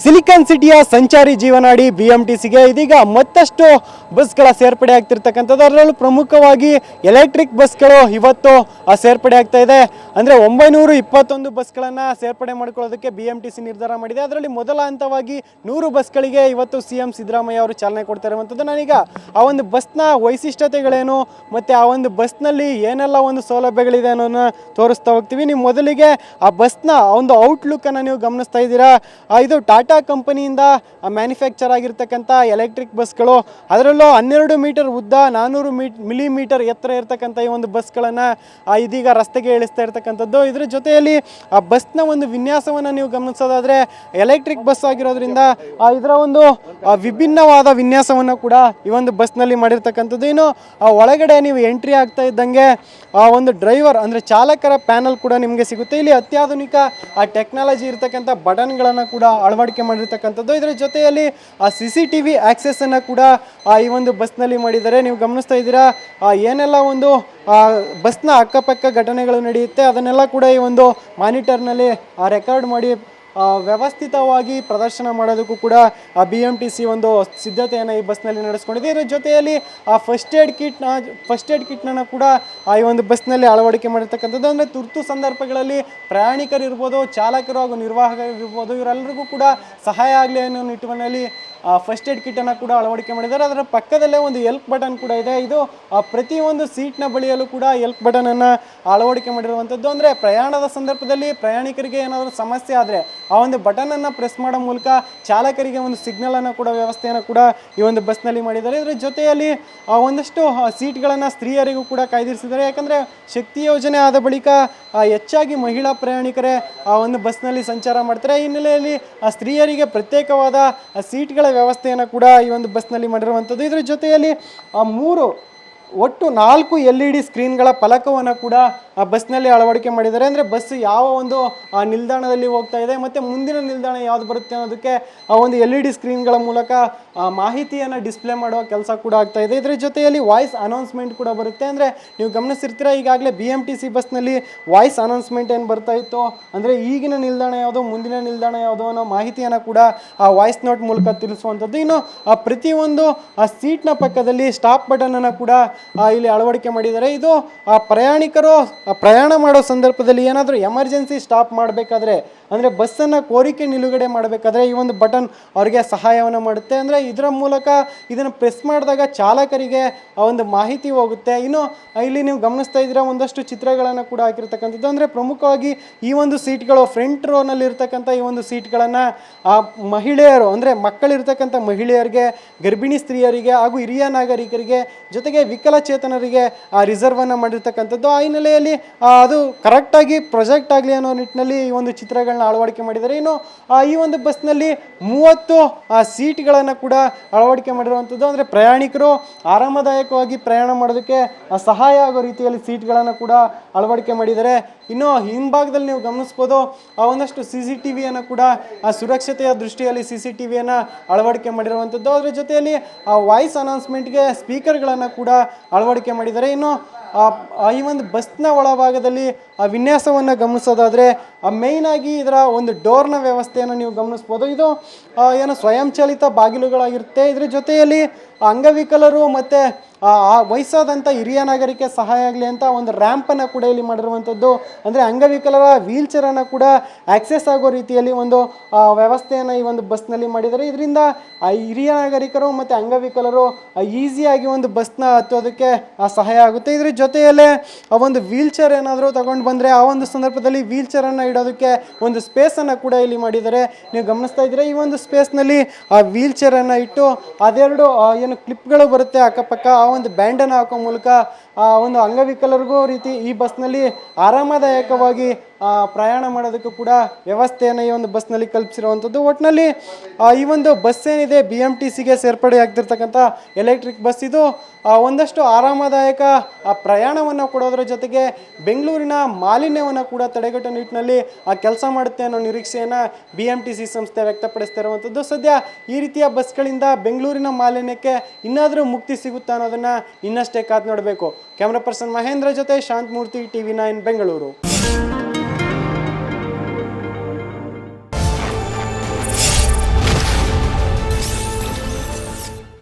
Silicon ಸಿಟಿಯ ಸಂಚಾರಿ ಜೀವನಾಡಿ ಬಿ ಎಂ ಟಿ ಸಿಗೆ ಇದೀಗ ಮತ್ತಷ್ಟು ಬಸ್ಗಳ ಸೇರ್ಪಡೆ ಆಗ್ತಿರ್ತಕ್ಕಂಥದ್ದು. ಅದರಲ್ಲೂ ಪ್ರಮುಖವಾಗಿ ಎಲೆಕ್ಟ್ರಿಕ್ ಬಸ್ಗಳು ಇವತ್ತು ಸೇರ್ಪಡೆ ಆಗ್ತಾ ಇದೆ. ಅಂದರೆ ಒಂಬೈನೂರು ಇಪ್ಪತ್ತೊಂದು ಬಸ್ಗಳನ್ನು ಸೇರ್ಪಡೆ ಮಾಡ್ಕೊಳ್ಳೋದಕ್ಕೆ ಬಿ ಎಂ ಟಿ ಸಿ ನಿರ್ಧಾರ ಮಾಡಿದೆ. ಅದರಲ್ಲಿ ಮೊದಲ ಹಂತವಾಗಿ ನೂರು ಬಸ್ಗಳಿಗೆ ಇವತ್ತು ಸಿ ಎಂ ಸಿದ್ದರಾಮಯ್ಯ ಅವರು ಚಾಲನೆ ಕೊಡ್ತಾ ಇರುವಂಥದ್ದು. ನಾನೀಗ ಆ ಒಂದು ಬಸ್ನ ವೈಶಿಷ್ಟ್ಯತೆಗಳೇನು, ಮತ್ತು ಆ ಒಂದು ಬಸ್ನಲ್ಲಿ ಏನೆಲ್ಲ ಒಂದು ಸೌಲಭ್ಯಗಳಿದೆ ಅನ್ನೋದನ್ನ ತೋರಿಸ್ತಾ ಹೋಗ್ತೀವಿ. ನೀವು ಮೊದಲಿಗೆ ಆ ಬಸ್ನ ಒಂದು ಔಟ್ಲುಕ್ಕನ್ನು ನೀವು ಗಮನಿಸ್ತಾ ಇದ್ದೀರಾ? ಇದು ಟಾಟಾ ಕಂಪನಿಯಿಂದ ಮ್ಯಾನುಫ್ಯಾಕ್ಚರ್ ಆಗಿರ್ತಕ್ಕಂಥ ಎಲೆಕ್ಟ್ರಿಕ್ ಬಸ್ಗಳು, ಅದರಲ್ಲೂ ಹನ್ನೆರಡು ಮೀಟರ್ ಉದ್ದ ನಾನ್ನೂರು ಮೀ, ಮಿಲಿಮೀಟರ್ ಎತ್ತರ ಇರತಕ್ಕಂಥ ಈ ಒಂದು ಬಸ್ಗಳನ್ನು ಇದೀಗ ರಸ್ತೆಗೆ ಇಳಿಸ್ತಾ ಇರ್ತಕ್ಕಂಥದ್ದು. ಇದರ ಜೊತೆಯಲ್ಲಿ ಆ ಬಸ್ನ ಒಂದು ವಿನ್ಯಾಸವನ್ನು ನೀವು ಗಮನಿಸೋದಾದರೆ, ಎಲೆಕ್ಟ್ರಿಕ್ ಬಸ್ ಆಗಿರೋದ್ರಿಂದ ಇದರ ಒಂದು ವಿಭಿನ್ನವಾದ ವಿನ್ಯಾಸವನ್ನು ಕೂಡ ಈ ಒಂದು ಬಸ್ನಲ್ಲಿ ಮಾಡಿರ್ತಕ್ಕಂಥದ್ದು. ಆ, ಒಳಗಡೆ ನೀವು ಎಂಟ್ರಿ ಆಗ್ತಾ ಇದ್ದಂಗೆ, ಆ, ಒಂದು ಡ್ರೈವರ್, ಅಂದರೆ ಚಾಲಕರ ಪ್ಯಾನಲ್ ಕೂಡ ನಿಮಗೆ ಸಿಗುತ್ತೆ. ಇಲ್ಲಿ ಅತ್ಯಾಧುನಿಕ, ಆ, ಟೆಕ್ನಾಲಜಿ ಇರತಕ್ಕಂಥ ಬಟನ್ಗಳನ್ನು ಕೂಡ ಅಳವಡಿಕೆ ಮಾಡಿರ್ತಕ್ಕಂಥದ್ದು. ಇದರ ಜೊತೆಯಲ್ಲಿ ಆ ಸಿ ಸಿ ಟಿ ವಿ ಆಕ್ಸೆಸನ್ನು ಕೂಡ ಆ, ಈ ಒಂದು ಬಸ್ನಲ್ಲಿ ಮಾಡಿದ್ದಾರೆ ನೀವು ಗಮನಿಸ್ತಾ ಇದ್ದೀರಾ ಏನೆಲ್ಲ ಒಂದು ಆ, ಬಸ್ನ ಅಕ್ಕಪಕ್ಕ ಘಟನೆಗಳು ನಡೆಯುತ್ತೆ ಅದನ್ನೆಲ್ಲ ಕೂಡ ಈ ಒಂದು ಮಾನಿಟರ್ನಲ್ಲಿ ರೆಕಾರ್ಡ್ ಮಾಡಿ ವ್ಯವಸ್ಥಿತವಾಗಿ ಪ್ರದರ್ಶನ ಮಾಡೋದಕ್ಕೂ ಕೂಡ ಬಿ ಎಂ ಟಿ ಸಿ ಒಂದು ಸಿದ್ಧತೆಯನ್ನು ಈ ಬಸ್ನಲ್ಲಿ ನಡೆಸ್ಕೊಂಡಿದೆ. ಇದರ ಜೊತೆಯಲ್ಲಿ, ಆ ಫಸ್ಟ್ ಏಡ್ ಕಿಟ್ನ ಫಸ್ಟ್ ಏಡ್ ಕಿಟ್ನ ಕೂಡ ಈ ಒಂದು ಬಸ್ನಲ್ಲಿ ಅಳವಡಿಕೆ ಮಾಡಿರ್ತಕ್ಕಂಥದ್ದು. ಅಂದರೆ ತುರ್ತು ಸಂದರ್ಭಗಳಲ್ಲಿ ಪ್ರಯಾಣಿಕರು ಇರ್ಬೋದು ಚಾಲಕರು ಹಾಗೂ ನಿರ್ವಾಹಕರಿರ್ಬೋದು, ಇವರೆಲ್ಲರಿಗೂ ಕೂಡ ಸಹಾಯ ಆಗಲಿ ಅನ್ನೋ ನಿಟ್ಟಿನಲ್ಲಿ ಫಸ್ಟ್ ಏಡ್ ಕಿಟ್ಟನ್ನು ಕೂಡ ಅಳವಡಿಕೆ ಮಾಡಿದ್ದಾರೆ. ಅದರ ಪಕ್ಕದಲ್ಲೇ ಒಂದು ಎಲ್ಪ್ ಬಟನ್ ಕೂಡ ಇದೆ. ಇದು ಪ್ರತಿಯೊಂದು ಸೀಟ್ನ ಬಳಿಯಲ್ಲೂ ಕೂಡ ಎಲ್ಪ್ ಬಟನನ್ನು ಅಳವಡಿಕೆ ಮಾಡಿರುವಂಥದ್ದು. ಅಂದರೆ ಪ್ರಯಾಣದ ಸಂದರ್ಭದಲ್ಲಿ ಪ್ರಯಾಣಿಕರಿಗೆ ಏನಾದರೂ ಸಮಸ್ಯೆ ಆದರೆ ಆ ಒಂದು ಬಟನನ್ನು ಪ್ರೆಸ್ ಮಾಡೋ ಮೂಲಕ ಚಾಲಕರಿಗೆ ಒಂದು ಸಿಗ್ನಲನ್ನು ಕೂಡ, ವ್ಯವಸ್ಥೆಯನ್ನು ಕೂಡ ಈ ಒಂದು ಬಸ್ನಲ್ಲಿ ಮಾಡಿದ್ದಾರೆ. ಇದರ ಜೊತೆಯಲ್ಲಿ ಒಂದಷ್ಟು ಸೀಟ್ಗಳನ್ನು ಸ್ತ್ರೀಯರಿಗೂ ಕೂಡ ಕಾಯ್ದಿರಿಸಿದ್ದಾರೆ. ಯಾಕಂದರೆ ಶಕ್ತಿ ಯೋಜನೆ ಆದ ಬಳಿಕ ಹೆಚ್ಚಾಗಿ ಮಹಿಳಾ ಪ್ರಯಾಣಿಕರೇ ಆ ಒಂದು ಬಸ್ನಲ್ಲಿ ಸಂಚಾರ ಮಾಡ್ತಾರೆ. ಈ ಹಿನ್ನೆಲೆಯಲ್ಲಿ, ಆ, ಸ್ತ್ರೀಯರಿಗೆ ಪ್ರತ್ಯೇಕವಾದ ಸೀಟ್ಗಳ ವ್ಯವಸ್ಥೆಯನ್ನು ಕೂಡ ಈ ಒಂದು ಬಸ್ನಲ್ಲಿ ಮಾಡಿರುವಂಥದ್ದು. ಇದರ ಜೊತೆಯಲ್ಲಿ, ಆ, ಮೂರು ಒಟ್ಟು ನಾಲ್ಕು ಎಲ್ ಇ ಡಿ ಸ್ಕ್ರೀನ್ಗಳ ಫಲಕವನ್ನು ಕೂಡ ಬಸ್ನಲ್ಲಿ ಅಳವಡಿಕೆ ಮಾಡಿದ್ದಾರೆ. ಅಂದರೆ ಬಸ್ ಯಾವ ಒಂದು ನಿಲ್ದಾಣದಲ್ಲಿ ಹೋಗ್ತಾ ಇದೆ, ಮತ್ತು ಮುಂದಿನ ನಿಲ್ದಾಣ ಯಾವುದು ಬರುತ್ತೆ ಅನ್ನೋದಕ್ಕೆ ಆ ಒಂದು ಎಲ್ ಇ ಡಿ ಸ್ಕ್ರೀನ್ಗಳ ಮೂಲಕ ಮಾಹಿತಿಯನ್ನು ಡಿಸ್ಪ್ಲೇ ಮಾಡುವ ಕೆಲಸ ಕೂಡ ಆಗ್ತಾ ಇದೆ. ಇದರ ಜೊತೆಯಲ್ಲಿ ವಾಯ್ಸ್ ಅನೌನ್ಸ್ಮೆಂಟ್ ಕೂಡ ಬರುತ್ತೆ. ಅಂದರೆ ನೀವು ಗಮನಿಸಿರ್ತೀರ ಈಗಾಗಲೇ ಬಿ ಎಂ ಟಿ ಸಿ ಬಸ್ನಲ್ಲಿ ವಾಯ್ಸ್ ಅನೌನ್ಸ್ಮೆಂಟ್ ಏನು ಬರ್ತಾ ಇತ್ತು? ಅಂದರೆ ಈಗಿನ ನಿಲ್ದಾಣ ಯಾವುದು, ಮುಂದಿನ ನಿಲ್ದಾಣ ಯಾವುದು ಅನ್ನೋ ಮಾಹಿತಿಯನ್ನು ಕೂಡ ಆ ವಾಯ್ಸ್ ನೋಟ್ ಮೂಲಕ ತಿಳಿಸುವಂಥದ್ದು. ಇನ್ನು ಪ್ರತಿಯೊಂದು, ಆ, ಸೀಟ್ನ ಪಕ್ಕದಲ್ಲಿ ಸ್ಟಾಪ್ ಬಟನನ್ನು ಕೂಡ ಇಲ್ಲಿ ಅಳವಡಿಕೆ ಮಾಡಿದ್ದಾರೆ. ಇದು, ಆ, ಪ್ರಯಾಣಿಕರು ಪ್ರಯಾಣ ಮಾಡೋ ಸಂದರ್ಭದಲ್ಲಿ ಏನಾದರೂ ಎಮರ್ಜೆನ್ಸಿ ಸ್ಟಾಪ್ ಮಾಡಬೇಕಾದ್ರೆ, ಅಂದರೆ ಬಸ್ಸನ್ನು ಕೋರಿಕೆ ನಿಲುಗಡೆ ಮಾಡಬೇಕಾದ್ರೆ ಈ ಒಂದು ಬಟನ್ ಅವರಿಗೆ ಸಹಾಯವನ್ನು ಮಾಡುತ್ತೆ. ಅಂದರೆ ಇದರ ಮೂಲಕ ಇದನ್ನು ಪ್ರೆಸ್ ಮಾಡಿದಾಗ ಚಾಲಕರಿಗೆ ಆ ಒಂದು ಮಾಹಿತಿ ಹೋಗುತ್ತೆ. ಇನ್ನು, ಇಲ್ಲಿ ನೀವು ಗಮನಿಸ್ತಾ ಇದ್ದೀರಾ, ಒಂದಷ್ಟು ಚಿತ್ರಗಳನ್ನು ಕೂಡ ಹಾಕಿರ್ತಕ್ಕಂಥದ್ದು. ಅಂದರೆ ಪ್ರಮುಖವಾಗಿ ಈ ಒಂದು ಸೀಟ್ಗಳು ಫ್ರಂಟ್ ರೋನಲ್ಲಿ ಇರ್ತಕ್ಕಂಥ ಈ ಒಂದು ಸೀಟ್ಗಳನ್ನು, ಆ, ಮಹಿಳೆಯರು, ಅಂದರೆ ಮಕ್ಕಳಿರ್ತಕ್ಕಂಥ ಮಹಿಳೆಯರಿಗೆ, ಗರ್ಭಿಣಿ ಸ್ತ್ರೀಯರಿಗೆ ಹಾಗೂ ಹಿರಿಯ ನಾಗರಿಕರಿಗೆ ಜೊತೆಗೆ ವಿಕಲಚೇತನರಿಗೆ ರಿಸರ್ವನ್ನು ಮಾಡಿರ್ತಕ್ಕಂಥದ್ದು, ಆ ಹಿನ್ನೆಲೆಯಲ್ಲಿ ಅದು ಕರೆಕ್ಟಾಗಿ ಪ್ರೊಜೆಕ್ಟ್ ಆಗಲಿ ಅನ್ನೋ ನಿಟ್ಟಿನಲ್ಲಿ ಈ ಒಂದು ಚಿತ್ರಗಳನ್ನ ಅಳವಡಿಕೆ ಮಾಡಿದ್ದಾರೆ. ಇನ್ನು ಈ ಒಂದು ಬಸ್ನಲ್ಲಿ ಮೂವತ್ತು ಸೀಟ್ಗಳನ್ನು ಕೂಡ ಅಳವಡಿಕೆ ಮಾಡಿರುವಂಥದ್ದು. ಅಂದರೆ ಪ್ರಯಾಣಿಕರು ಆರಾಮದಾಯಕವಾಗಿ ಪ್ರಯಾಣ ಮಾಡೋದಕ್ಕೆ ಸಹಾಯ ಆಗೋ ರೀತಿಯಲ್ಲಿ ಸೀಟ್ಗಳನ್ನು ಕೂಡ ಅಳವಡಿಕೆ ಮಾಡಿದ್ದಾರೆ ಇನ್ನು ಹಿಂಭಾಗದಲ್ಲಿ ನೀವು ಗಮನಿಸ್ಬೋದು ಆ ಒಂದಷ್ಟು ಸಿ ಸಿ ಟಿ ವಿಯನ್ನು ಕೂಡ ಆ ಸುರಕ್ಷತೆಯ ದೃಷ್ಟಿಯಲ್ಲಿ ಸಿ ಸಿ ಟಿ ವಿಯನ್ನು ಅಳವಡಿಕೆ ಮಾಡಿರುವಂಥದ್ದು. ಅದರ ಜೊತೆಯಲ್ಲಿ ಆ ವಾಯ್ಸ್ ಅನೌನ್ಸ್ಮೆಂಟ್ಗೆ ಸ್ಪೀಕರ್ಗಳನ್ನು ಕೂಡ ಅಳವಡಿಕೆ ಮಾಡಿದ್ದಾರೆ ಇನ್ನು ಆ ಆ ಈ ಒಂದು ಬಸ್ನ ಒಳಭಾಗದಲ್ಲಿ ಆ ವಿನ್ಯಾಸವನ್ನು ಗಮನಿಸೋದಾದರೆ ಮೇಯ್ನ್ ಆಗಿ ಇದರ ಒಂದು ಡೋರ್ನ ವ್ಯವಸ್ಥೆಯನ್ನು ನೀವು ಗಮನಿಸ್ಬೋದು. ಇದು ಆ, ಏನು ಸ್ವಯಂಚಾಲಿತ ಬಾಗಿಲುಗಳಾಗಿರುತ್ತೆ. ಇದರ ಜೊತೆಯಲ್ಲಿ ಅಂಗವಿಕಲರು ಮತ್ತು ಆ ವಯಸ್ಸಾದಂಥ ಹಿರಿಯ ನಾಗರಿಕ ಸಹಾಯ ಆಗಲಿ ಅಂತ ಒಂದು ರ್ಯಾಂಪನ್ನು ಕೂಡ ಇಲ್ಲಿ ಮಾಡಿರುವಂಥದ್ದು ಅಂದರೆ ಅಂಗವಿಕಲರ ವೀಲ್ ಚೇರನ್ನು ಕೂಡ ಆಕ್ಸೆಸ್ ಆಗೋ ರೀತಿಯಲ್ಲಿ ಒಂದು ವ್ಯವಸ್ಥೆಯನ್ನು ಈ ಒಂದು ಬಸ್ನಲ್ಲಿ ಮಾಡಿದ್ದಾರೆ. ಇದರಿಂದ ಹಿರಿಯ ನಾಗರಿಕರು ಮತ್ತು ಅಂಗವಿಕಲರು ಈಸಿಯಾಗಿ ಒಂದು ಬಸ್ನ ಹತ್ತೋದಕ್ಕೆ ಸಹಾಯ ಆಗುತ್ತೆ. ಇದರ ಜೊತೆಯಲ್ಲೇ, ಆ ಒಂದು ವೀಲ್ ಚೇರ್ ಏನಾದರೂ ತಗೊಂಡು ಬಂದರೆ ಆ ಒಂದು ಸಂದರ್ಭದಲ್ಲಿ ವೀಲ್ ಚೇರನ್ನು ಇಡೋದಕ್ಕೆ ಒಂದು ಸ್ಪೇಸನ್ನು ಕೂಡ ಇಲ್ಲಿ ಮಾಡಿದ್ದಾರೆ. ನೀವು ಗಮನಿಸ್ತಾ ಇದ್ದೀರಾ? ಈ ಒಂದು ಸ್ಪೇಸ್ನಲ್ಲಿ ಆ ವೀಲ್ ಚೇರನ್ನು ಇಟ್ಟು, ಅದೆರಡು ಏನು ಕ್ಲಿಪ್ಗಳು ಬರುತ್ತೆ ಅಕ್ಕಪಕ್ಕ, ಆ ಒಂದು ಬ್ಯಾಂಡನ್ನು ಹಾಕೋ ಮೂಲಕ ಆ ಒಂದು ಅಂಗವಿಕಲರಿಗೂ ರೀತಿ ಈ ಬಸ್ನಲ್ಲಿ ಆರಾಮದಾಯಕವಾಗಿ ಪ್ರಯಾಣ ಮಾಡೋದಕ್ಕೂ ಕೂಡ ವ್ಯವಸ್ಥೆಯನ್ನು ಈ ಒಂದು ಬಸ್ನಲ್ಲಿ ಕಲ್ಪಿಸಿರುವಂಥದ್ದು. ಒಟ್ಟಿನಲ್ಲಿ ಈ ಒಂದು ಬಸ್ ಏನಿದೆ ಬಿ ಎಂ ಟಿ ಸಿಗೆ ಸೇರ್ಪಡೆ ಆಗ್ತಿರ್ತಕ್ಕಂಥ ಎಲೆಕ್ಟ್ರಿಕ್ ಬಸ್ ಇದು ಒಂದಷ್ಟು ಆರಾಮದಾಯಕ ಪ್ರಯಾಣವನ್ನು ಕೊಡೋದ್ರ ಜೊತೆಗೆ ಬೆಂಗಳೂರಿನ ಮಾಲಿನ್ಯವನ್ನು ಕೂಡ ತಡೆಗಟ್ಟೋ ನಿಟ್ಟಿನಲ್ಲಿ ಕೆಲಸ ಮಾಡುತ್ತೆ ಅನ್ನೋ ನಿರೀಕ್ಷೆಯನ್ನು ಬಿ ಎಂ ಟಿ ಸಿ ಸಂಸ್ಥೆ ವ್ಯಕ್ತಪಡಿಸ್ತಾ ಇರುವಂಥದ್ದು. ಸದ್ಯ ಈ ರೀತಿಯ ಬಸ್ಗಳಿಂದ ಬೆಂಗಳೂರಿನ ಮಾಲಿನ್ಯಕ್ಕೆ ಇನ್ನಾದರೂ ಮುಕ್ತಿ ಸಿಗುತ್ತಾ ಅನ್ನೋದನ್ನು ಇನ್ನಷ್ಟೇ ಕಾದು ನೋಡಬೇಕು. ಕ್ಯಾಮ್ರಾ ಪರ್ಸನ್ ಮಹೇಂದ್ರ ಜೊತೆ Shanthamurthy T V nine, Bengaluru.